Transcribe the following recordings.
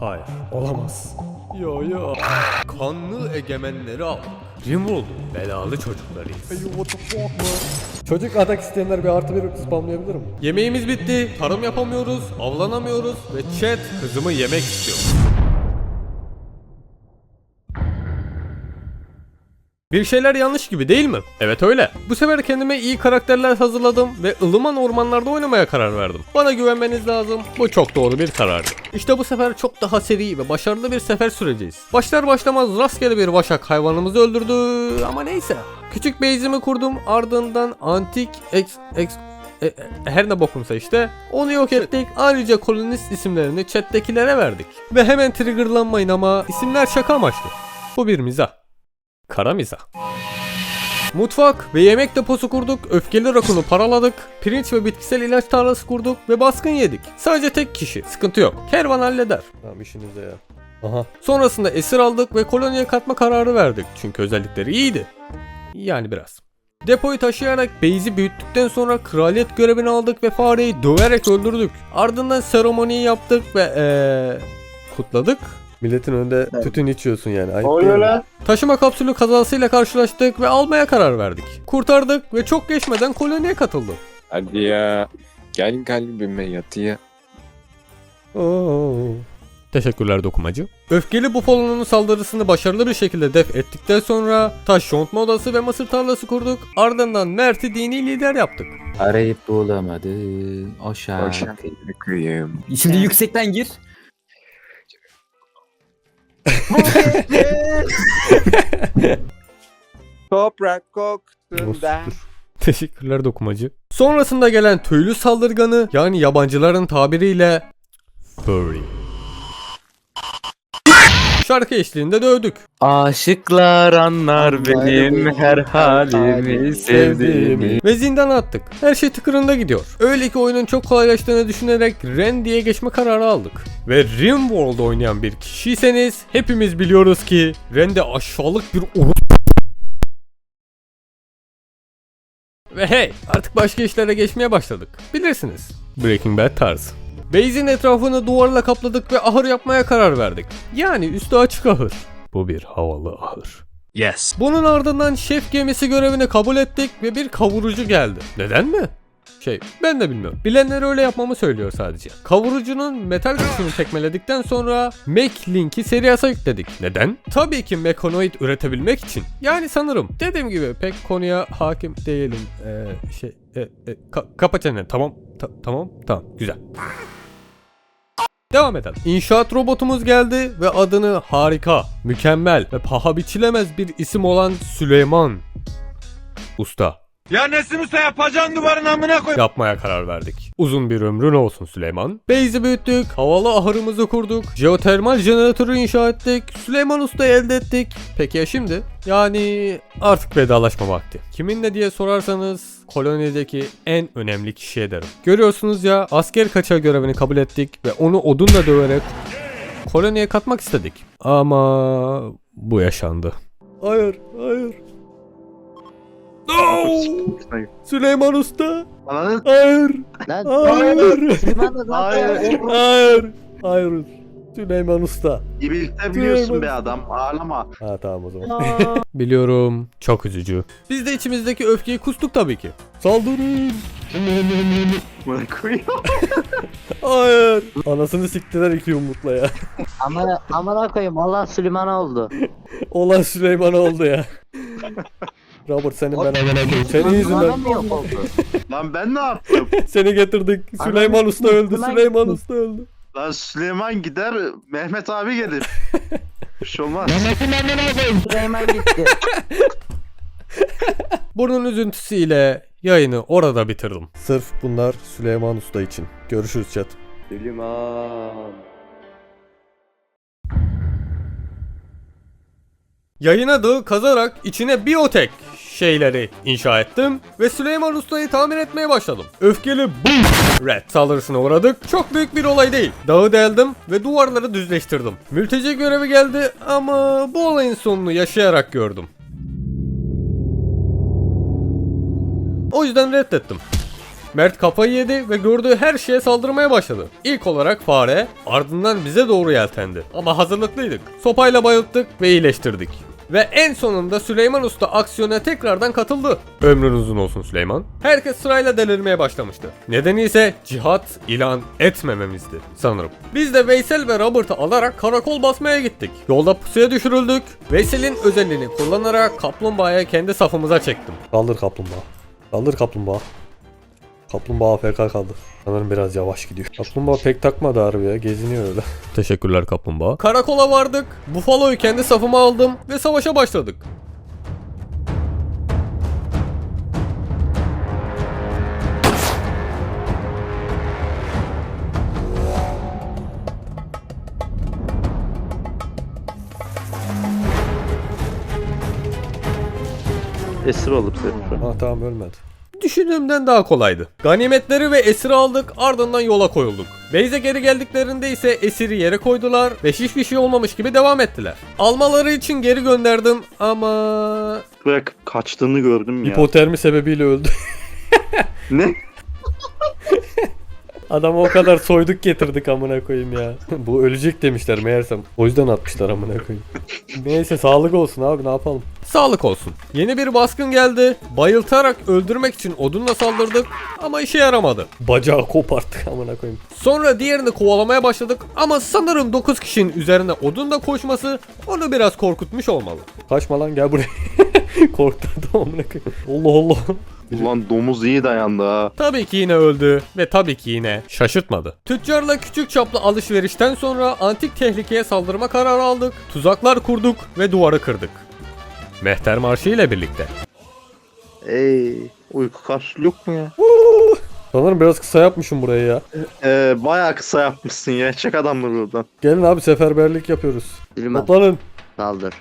Hayır, olamaz. Yo yo. Kanlı egemenleri aldık. Rimworld'un belalı çocuklarıyız. Çocuk atak isteyenler bir artı bir spamlayabilir mi? Yemeğimiz bitti, tarım yapamıyoruz, avlanamıyoruz ve chat kızımı yemek istiyor. Bir şeyler yanlış gibi değil mi? Evet öyle. Bu sefer kendime iyi karakterler hazırladım ve ılıman ormanlarda oynamaya karar verdim. Bana güvenmeniz lazım. Bu çok doğru bir karardı. İşte bu sefer çok daha seri ve başarılı bir sefer süreceğiz. Başlar başlamaz rastgele bir başak hayvanımızı öldürdü ama neyse. Küçük base'imi kurdum ardından antik ex, ex, e, e, her ne bokumsa işte onu yok ettik. Ayrıca kolonist isimlerini chat'tekilere verdik. Ve hemen triggerlanmayın ama isimler şaka amaçlı. Bu bir mizah. Kara mizah. Mutfak ve yemek deposu kurduk, öfkeli rakunu paraladık, pirinç ve bitkisel ilaç tarlası kurduk ve baskın yedik. Sadece tek kişi, sıkıntı yok. Kervan halleder. Tamam işinize ya. Aha. Sonrasında esir aldık ve koloniye katma kararı verdik. Çünkü özellikleri iyiydi. Yani biraz. Depoyu taşıyarak base'i büyüttükten sonra kraliyet görevini aldık ve fareyi döverek öldürdük. Ardından seremoniyi yaptık ve eee kutladık. Milletin önünde tütün içiyorsun yani. Ayıp Oluyor lan. Taşıma kapsülü kazasıyla karşılaştık ve almaya karar verdik. Kurtardık ve çok geçmeden koloniye katıldı. Hadi ya. Gel kalbime yatıya. Oo. Teşekkürler dokumacı. Öfkeli bufalonun saldırısını başarılı bir şekilde def ettikten sonra taş yontma odası ve mısır tarlası kurduk. Ardından Mert'i dini lider yaptık. Arayıp bulamadım o şarkıyı. Şimdi yüksekten gir. Toprak Dosttur. Teşekkürler dokumacı. Sonrasında gelen tüylü saldırganı yani yabancıların tabiriyle furry. Şarkı eşliğinde dövdük. Aşıklar anlar benim her halimi sevdiğimi. Ve zindana attık. Her şey tıkırında gidiyor. Öyle ki oyunun çok kolaylaştığını düşünerek Ren diye geçme kararı aldık. Ve Rimworld oynayan bir kişiyseniz hepimiz biliyoruz ki Ren de aşağılık bir oru... Ve hey artık başka işlere geçmeye başladık. Bilirsiniz. Breaking Bad tarzı. Base'in etrafını duvarla kapladık ve ahır yapmaya karar verdik. Yani üstü açık ahır. Bu bir havalı ahır. Yes. Bunun ardından şef gemisi görevini kabul ettik ve bir kavurucu geldi. Neden mi? Şey ben de bilmiyorum. Bilenler öyle yapmamı söylüyor sadece. Kavurucunun metal kısmını tekmeledikten sonra Mac Link'i Serias'a yükledik. Neden? Tabii ki mekanoid üretebilmek için. Yani sanırım. Dediğim gibi pek konuya hakim değilim. Ee, şey e, e, ka- kapa çeneni tamam. Ta- tamam tamam güzel. Devam edelim. İnşaat robotumuz geldi ve adını harika, mükemmel ve paha biçilemez bir isim olan Süleyman Usta Ya Nesim Usta yapacaksın duvarın amına koy. yapmaya karar verdik. Uzun bir ömrün olsun Süleyman. Base'i büyüttük, havalı ahırımızı kurduk, jeotermal jeneratörü inşa ettik, Süleyman Usta elde ettik. Peki ya şimdi? Yani artık vedalaşma vakti. Kiminle diye sorarsanız kolonideki en önemli kişiye derim. Görüyorsunuz ya asker kaçağı görevini kabul ettik ve onu odunla döverek koloniye katmak istedik. Ama bu yaşandı. Hayır, hayır. Süleyman Usta. Hayır. Hayır. Hayır. Hayır. Hayır. Süleyman Usta. birlikte biliyorsun be adam. Ağlama. Ha tamam o zaman. Biliyorum çok üzücü. Biz de içimizdeki öfkeyi kustuk tabii ki. Saldırın. Hayır. Anasını siktiler iki yumrukla ya. Amına amına koyayım Allah Süleyman oldu. Olan Süleyman oldu ya. Robert senin ben amına. Senin yüzünden Süleyman mı yok oldu? Lan ben ne yaptım? seni getirdik. Süleyman Usta öldü. Süleyman Usta öldü. Lan Süleyman gider Mehmet abi gelir. Bir şey olmaz. Süleyman gitti. Burnun üzüntüsüyle yayını orada bitirdim. Sırf bunlar Süleyman Usta için. Görüşürüz chat. Süleyman. Yayın adı kazarak içine biyotek şeyleri inşa ettim ve Süleyman Usta'yı tamir etmeye başladım. Öfkeli boom red saldırısına uğradık. Çok büyük bir olay değil. Dağı deldim ve duvarları düzleştirdim. Mülteci görevi geldi ama bu olayın sonunu yaşayarak gördüm. O yüzden reddettim. Mert kafayı yedi ve gördüğü her şeye saldırmaya başladı. İlk olarak fare, ardından bize doğru yeltendi. Ama hazırlıklıydık. Sopayla bayılttık ve iyileştirdik. Ve en sonunda Süleyman Usta aksiyona tekrardan katıldı. Ömrün uzun olsun Süleyman. Herkes sırayla delirmeye başlamıştı. Nedeni ise cihat ilan etmememizdi sanırım. Biz de Veysel ve Robert'ı alarak karakol basmaya gittik. Yolda pusuya düşürüldük. Veysel'in özelliğini kullanarak kaplumbağaya kendi safımıza çektim. Kaldır kaplumbağa. Kaldır kaplumbağa. Kaplumbağa AFK kaldı. Sanırım biraz yavaş gidiyor. Kaplumbağa pek takmadı harbi ya. Geziniyor öyle. Teşekkürler kaplumbağa. Karakola vardık. Buffalo'yu kendi safıma aldım ve savaşa başladık. Esir alıp seni. Ah tamam ölmedi. Düşündüğümden daha kolaydı. Ganimetleri ve esiri aldık ardından yola koyulduk. Beyze geri geldiklerinde ise esiri yere koydular ve hiçbir şey olmamış gibi devam ettiler. Almaları için geri gönderdim ama... Bırak kaçtığını gördüm ya. Hipotermi sebebiyle öldü. ne? Adamı o kadar soyduk getirdik amına koyayım ya. Bu ölecek demişler meğersem. O yüzden atmışlar amına koyayım. Neyse sağlık olsun abi ne yapalım. Sağlık olsun. Yeni bir baskın geldi. Bayıltarak öldürmek için odunla saldırdık ama işe yaramadı. Bacağı koparttık amına koyayım. Sonra diğerini kovalamaya başladık ama sanırım 9 kişinin üzerine odunla koşması onu biraz korkutmuş olmalı. Kaçma lan gel buraya. Korktum amına koyayım. Allah Allah. Ulan domuz iyi dayandı ha. Tabii ki yine öldü ve tabii ki yine şaşırtmadı. Tüccarla küçük çaplı alışverişten sonra antik tehlikeye saldırma kararı aldık, tuzaklar kurduk ve duvarı kırdık. Mehter Marşı ile birlikte. Ey uyku karşılığı yok mu ya? Sanırım biraz kısa yapmışım burayı ya. Ee, bayağı kısa yapmışsın ya. Çek adamları buradan. Gelin abi seferberlik yapıyoruz. Süleyman Toplanın. saldır.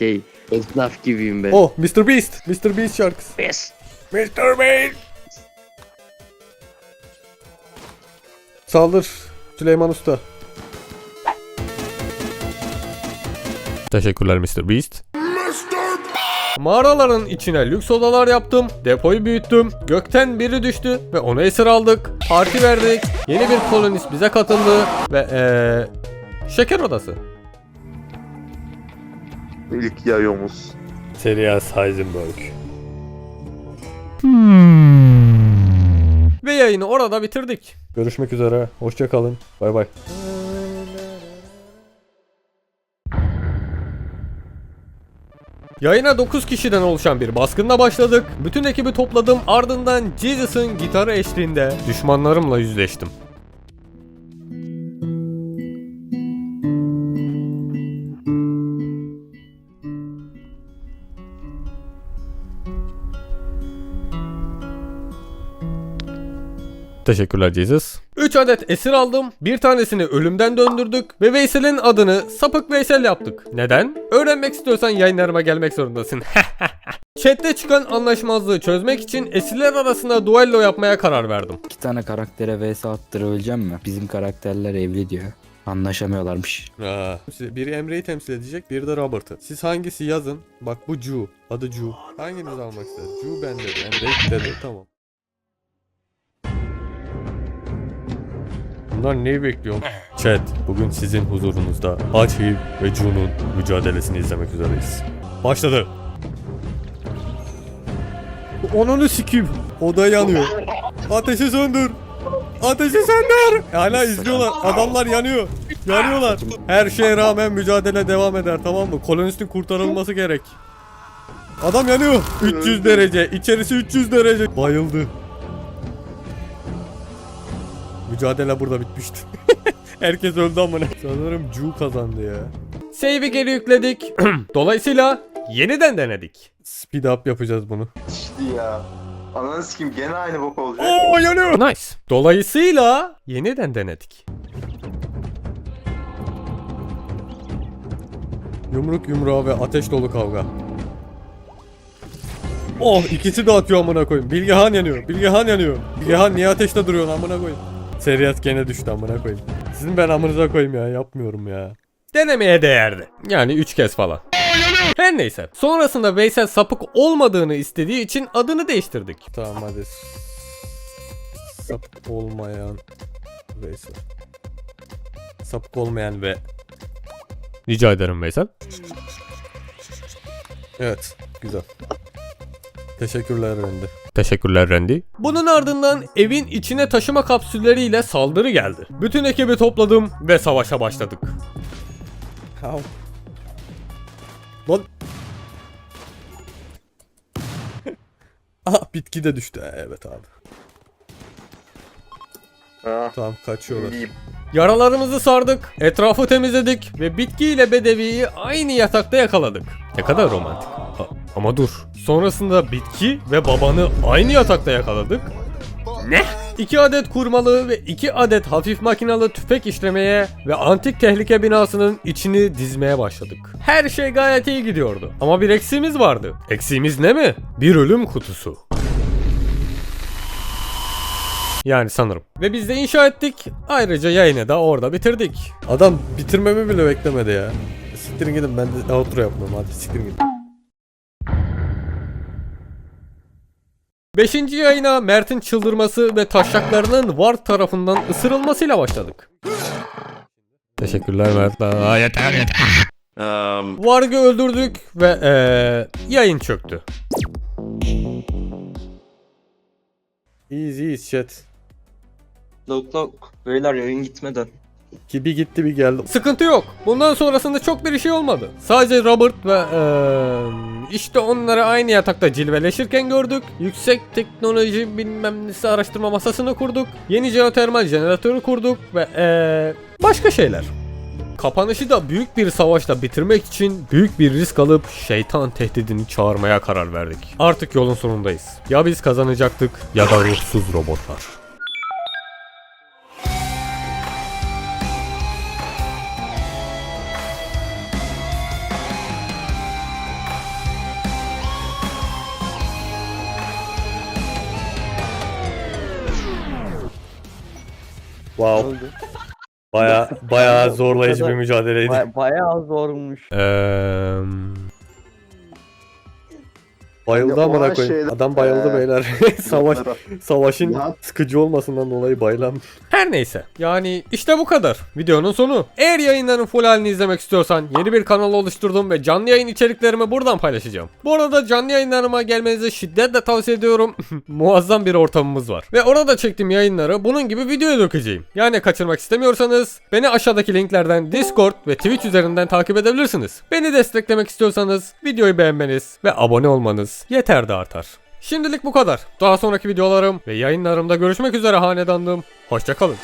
Şey esnaf gibiyim ben. Oh Mr. Beast. Mr. Beast şarkısı. Yes. Mr. Beast. Saldır Süleyman Usta. Teşekkürler Mr. Beast. Mağaraların içine lüks odalar yaptım, depoyu büyüttüm, gökten biri düştü ve onu esir aldık, parti verdik, yeni bir kolonist bize katıldı ve eee şeker odası. İlk yayomuz. Serias Heisenberg. Ve yayını orada bitirdik. Görüşmek üzere. Hoşça kalın. Bay bay. Yayına 9 kişiden oluşan bir baskınla başladık. Bütün ekibi topladım. Ardından Jesus'ın gitarı eşliğinde düşmanlarımla yüzleştim. Teşekkürler Jesus. 3 adet esir aldım. Bir tanesini ölümden döndürdük ve Veysel'in adını Sapık Veysel yaptık. Neden? Öğrenmek istiyorsan yayınlarıma gelmek zorundasın. Chat'te çıkan anlaşmazlığı çözmek için esirler arasında duello yapmaya karar verdim. İki tane karaktere vs attır öleceğim mi? Bizim karakterler evli diyor. Anlaşamıyorlarmış. Ha. Biri Emre'yi temsil edecek, biri de Robert'ı. Siz hangisi yazın? Bak bu Ju. Adı Ju. Hanginiz almak ister? Ju ben dedi. Emre dedi. Tamam. Bunlar neyi bekliyor? Chat, bugün sizin huzurunuzda Hachiv ve Ju'nun mücadelesini izlemek üzereyiz. Başladı. Onunu sikeyim. Oda yanıyor. Ateşi söndür. Ateşi söndür. Hala izliyorlar. Adamlar yanıyor. Yanıyorlar. Her şeye rağmen mücadele devam eder tamam mı? Kolonistin kurtarılması gerek. Adam yanıyor. 300 derece. İçerisi 300 derece. Bayıldı. Mücadele burada bitmişti. Herkes öldü amına. Sanırım Ju kazandı ya. Save'i geri yükledik. Dolayısıyla yeniden denedik. Speed up yapacağız bunu. İşte ya. Ananı sikeyim gene aynı bok olacak. Oo yanıyor. Nice. Dolayısıyla yeniden denedik. Yumruk yumruğa ve ateş dolu kavga. Oh ikisi de atıyor amına koyayım. Bilgehan yanıyor. Bilgehan yanıyor. Bilgehan niye ateşte duruyorsun amına koyayım. Seriyat gene düştü amına koyayım. Sizin ben amınıza koyayım ya yapmıyorum ya. Denemeye değerdi. Yani 3 kez falan. Her neyse. Sonrasında Veysel sapık olmadığını istediği için adını değiştirdik. Tamam hadi. Sapık olmayan Veysel. Sapık olmayan ve Rica ederim Veysel. evet güzel. Teşekkürler Randy. Teşekkürler Randy. Bunun ardından evin içine taşıma kapsülleriyle saldırı geldi. Bütün ekibi topladım ve savaşa başladık. How? Lan. Aha bitki de düştü. Evet abi. Tamam kaçıyorlar. Yaralarımızı sardık, etrafı temizledik ve bitki ile bedeviyi aynı yatakta yakaladık. Ne kadar romantik. A- ama dur. Sonrasında bitki ve babanı aynı yatakta yakaladık. Ne? 2 adet kurmalı ve 2 adet hafif makinalı tüfek işlemeye ve antik tehlike binasının içini dizmeye başladık. Her şey gayet iyi gidiyordu. Ama bir eksiğimiz vardı. Eksiğimiz ne mi? Bir ölüm kutusu. Yani sanırım. Ve biz de inşa ettik. Ayrıca yayını da orada bitirdik. Adam bitirmemi bile beklemedi ya. Siktirin gidin ben de outro yapmıyorum hadi siktirin gidin. Beşinci yayına Mert'in çıldırması ve taşaklarının Ward tarafından ısırılmasıyla başladık. Teşekkürler Mert. Aa, yeter yeter. Varg'ı öldürdük ve eee, yayın çöktü. Easy easy chat. Lok lok. Beyler yayın gitmeden. Ki bir gitti bir geldi. Sıkıntı yok. Bundan sonrasında çok bir şey olmadı. Sadece Robert ve eee, işte onları aynı yatakta cilveleşirken gördük. Yüksek teknoloji bilmem nesi araştırma masasını kurduk. Yeni jeotermal jeneratörü kurduk ve eee, başka şeyler. Kapanışı da büyük bir savaşla bitirmek için büyük bir risk alıp şeytan tehdidini çağırmaya karar verdik. Artık yolun sonundayız. Ya biz kazanacaktık ya da ruhsuz robotlar. Wow. Baya baya zorlayıcı bir mücadeleydi. bayağı zormuş. Eee... Bayıldı Yani o amına an koyayım. Adam bayıldı Ee, beyler. Savaş savaşın Ya. sıkıcı olmasından dolayı bayılan. Her neyse. Yani işte bu kadar. Videonun sonu. Eğer yayınların full halini izlemek istiyorsan yeni bir kanal oluşturdum ve canlı yayın içeriklerimi buradan paylaşacağım. Bu arada canlı yayınlarıma gelmenizi şiddetle tavsiye ediyorum. Muazzam bir ortamımız var. Ve orada çektiğim yayınları bunun gibi videoya dökeceğim. Yani kaçırmak istemiyorsanız beni aşağıdaki linklerden Discord ve Twitch üzerinden takip edebilirsiniz. Beni desteklemek istiyorsanız videoyu beğenmeniz ve abone olmanız yeter de artar. Şimdilik bu kadar. Daha sonraki videolarım ve yayınlarımda görüşmek üzere hanedanlığım. Hoşçakalın.